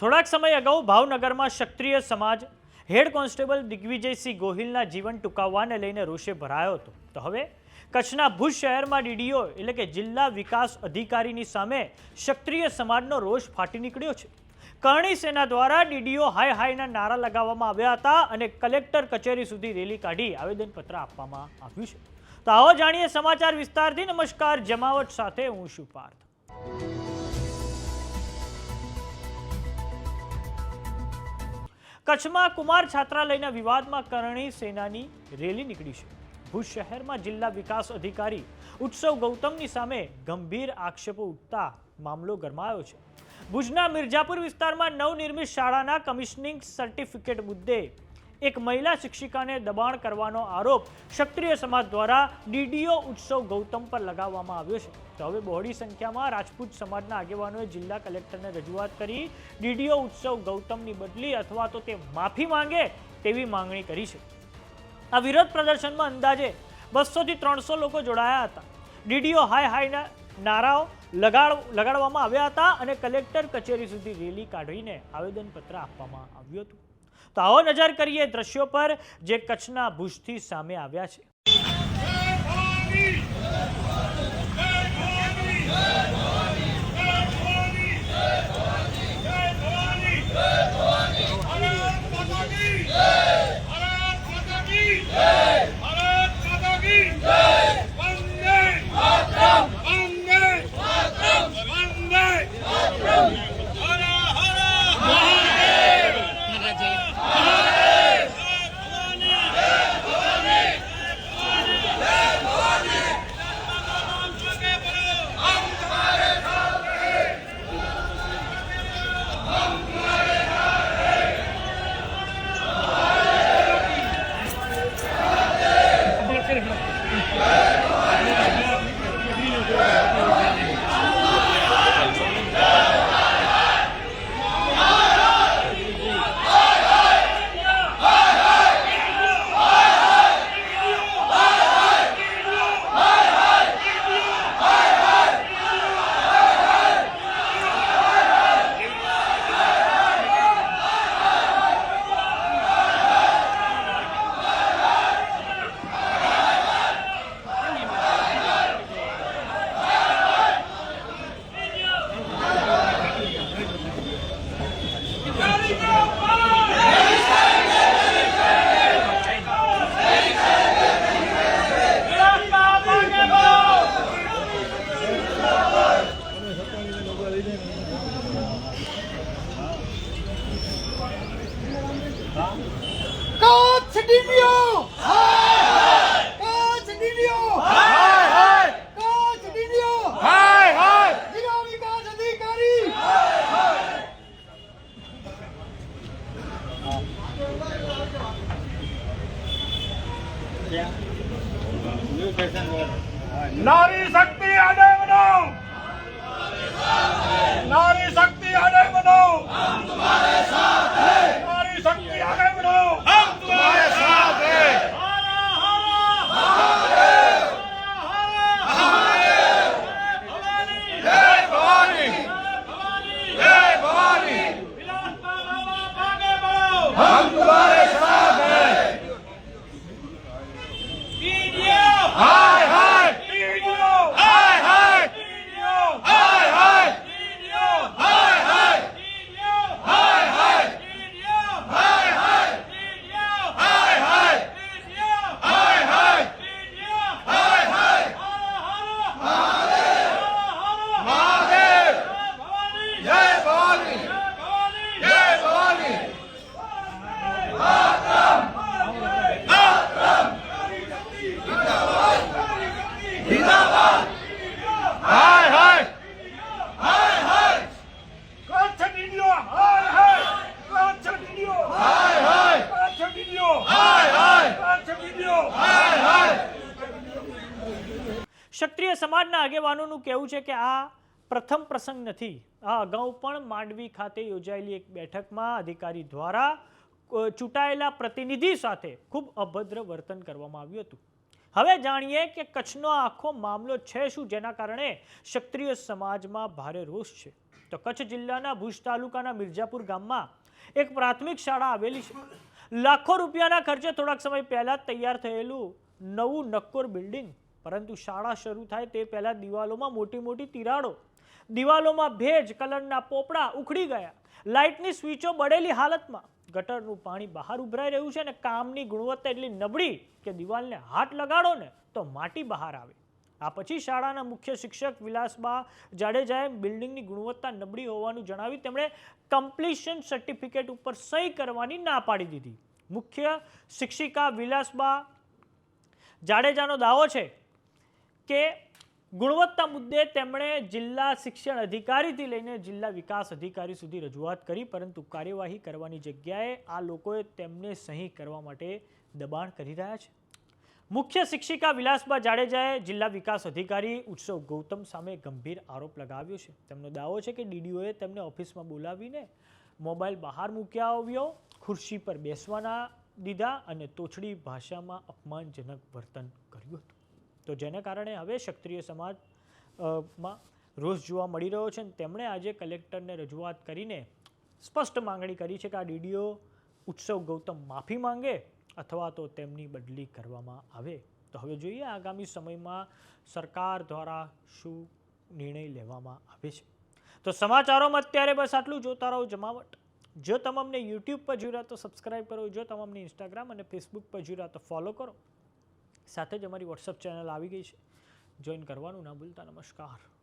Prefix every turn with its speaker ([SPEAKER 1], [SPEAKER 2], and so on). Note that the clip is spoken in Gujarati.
[SPEAKER 1] થોડાક સમય અગાઉ ભાવનગરમાં ક્ષત્રિય સમાજ હેડ કોન્સ્ટેબલ દિગ્વિજયસિંહ ગોહિલના જીવન ટૂંકાવવાને લઈને રોષે ભરાયો હતો. તો હવે કચ્છના ભુજ શહેરમાં ડીડીઓ એટલે કે જિલ્લા વિકાસ અધિકારીની સામે ક્ષત્રિય સમાજનો રોષ ફાટી નીકળ્યો છે. કરણી સેના દ્વારા ડીડીઓ હાય હાયના નારા લગાવવામાં આવ્યા હતા અને કલેક્ટર કચેરી સુધી રેલી કાઢી આવેદનપત્ર આપવામાં આવ્યું છે. તો આવો જાણીએ સમાચાર વિસ્તારથી. નમસ્કાર, જમાવટ સાથે હું શું પાર્થ. કચ્છમાં કુમાર છાત્રાલયના વિવાદમાં કરણી સેનાની રેલી નીકળી છે. ભુજ શહેરમાં જિલ્લા વિકાસ અધિકારી ઉત્સવ ગૌતમની સામે ગંભીર આક્ષેપો ઉઠતા મામલો ગરમાયો છે. ભુજના મિર્જાપુર વિસ્તારમાં નવનિર્મિત શાળાના કમિશનિંગ સર્ટિફિકેટ મુદ્દે એક મહિલા શિક્ષિકાને દબાણ કરવાનો આરોપ ક્ષત્રિય સમાજ દ્વારા ડીડીઓ ઉત્સવ ગૌતમ પર લગાવવામાં આવ્યો છે. તો હવે બહોળી સંખ્યામાં રાજપૂત સમાજના આગેવાનોએ જિલ્લા કલેક્ટરને રજૂઆત કરી ડીડીઓ ઉત્સવ ગૌતમની બદલી અથવા તો તે માફી માંગે તેવી માંગણી કરી છે. આ વિરોધ પ્રદર્શનમાં અંદાજે બસોથી ત્રણસો લોકો જોડાયા હતા. ડીડીઓ હાય હાયના નારાઓ લગાડ લગાડવામાં આવ્યા હતા અને કલેક્ટર કચેરી સુધી રેલી કાઢીને આવેદનપત્ર આપવામાં આવ્યું હતું. તો આવો નજર કરીએ દ્રશ્યો પર જે કચ્છના ભુજથી સામે આવ્યા છે.
[SPEAKER 2] નારી શક્તિ આડે બનાવ નારી શક્તિ આડે બનાવ નારી શક્તિ આડે બનાવ હમ તમારે સાથ હે જય ભવાની જય ભવાની हम तुम्हारे
[SPEAKER 1] ક્ષત્રિય સમાજના આગેવાનોનું કહેવું છે કે આ પ્રથમ પ્રસંગ નથી. આ અગાઉ પણ માંડવી ખાતે યોજાયેલી એક બેઠકમાં અધિકારી દ્વારા ચૂંટાયેલા પ્રતિનિધિ સાથે ખૂબ અભદ્ર વર્તન કરવામાં આવ્યું હતું. હવે જાણીએ કે કચ્છનો આખો મામલો છે શું જેના કારણે ક્ષત્રિય સમાજમાં ભારે રોષ છે. તો કચ્છ જિલ્લાના ભુજ તાલુકાના મિર્જાપુર ગામમાં એક પ્રાથમિક શાળા આવેલી છે. લાખો રૂપિયાના ખર્ચે થોડાક સમય પહેલા તૈયાર થયેલું નવું નક્કોર બિલ્ડિંગ પરંતુ શાળા શરૂ થાય તે પહેલાં દિવાલોમાં મોટી મોટી તિરાડો. દિવાલોમાં ભેજ, કલરના પોપડા ઉખડી ગયા. લાઇટની સ્વિચો બળેલી હાલતમાં. ગટરનું પાણી બહાર ઉભરાઈ રહ્યું છે અને કામની ગુણવત્તા એટલી નબળી કે દિવાલને હાથ લગાડો ને તો માટી બહાર આવે. આ પછી શાળાના મુખ્ય શિક્ષક વિલાસબા જાડેજાએ બિલ્ડિંગની ગુણવત્તા નબળી હોવાનું જણાવી તેમણે કમ્પ્લીશન સર્ટિફિકેટ ઉપર સહી કરવાની ના પાડી દીધી. મુખ્ય શિક્ષિકા વિલાસબા જાડેજાનો દાવો છે કે ગુણવત્તા મુદ્દે તેમણે જિલ્લા શિક્ષણ અધિકારીથી લઈને જિલ્લા વિકાસ અધિકારી સુધી રજૂઆત કરી, પરંતુ કાર્યવાહી કરવાની જગ્યાએ આ લોકોએ તેમને સહી કરવા માટે દબાણ કરી રહ્યા છે. મુખ્ય શિક્ષિકા વિલાસબા જાડેજાએ જિલ્લા વિકાસ અધિકારી ઉત્સવ ગૌતમ સામે ગંભીર આરોપ લગાવ્યો છે. તેમનો દાવો છે કે ડીડીઓએ તેમને ઓફિસમાં બોલાવીને મોબાઈલ બહાર મૂક્યા આવ્યો, ખુરશી પર બેસવાના દીધા અને તોછડી ભાષામાં અપમાનજનક વર્તન કર્યું હતું. તો જેને કારણે હવે ક્ષત્રિય સમાજમાં રોષ જોવા મળી રહ્યો છે અને તેમણે આજે કલેક્ટરને રજૂઆત કરીને સ્પષ્ટ માંગણી કરી છે કે આ ડીડીઓ ઉત્સવ ગૌતમ માફી માંગે અથવા તો તેમની બદલી કરવામાં આવે. તો હવે જોઈએ આગામી સમયમાં સરકાર દ્વારા શું નિર્ણય લેવામાં આવે છે. તો સમાચારોમાં અત્યારે બસ આટલું જોતા રહો જમાવટ. જો તમામને યુટ્યુબ પર જોઈ રહ્યા તો સબસ્ક્રાઈબ કરો. જો તમામને ઇન્સ્ટાગ્રામ અને ફેસબુક પર જોઈ રહ્યા તો ફોલો કરો. સાથે જ અમારી વોટ્સઅપ ચેનલ આવી ગઈ છે. જોઈન કરવાનું ના ભૂલતા. નમસ્કાર.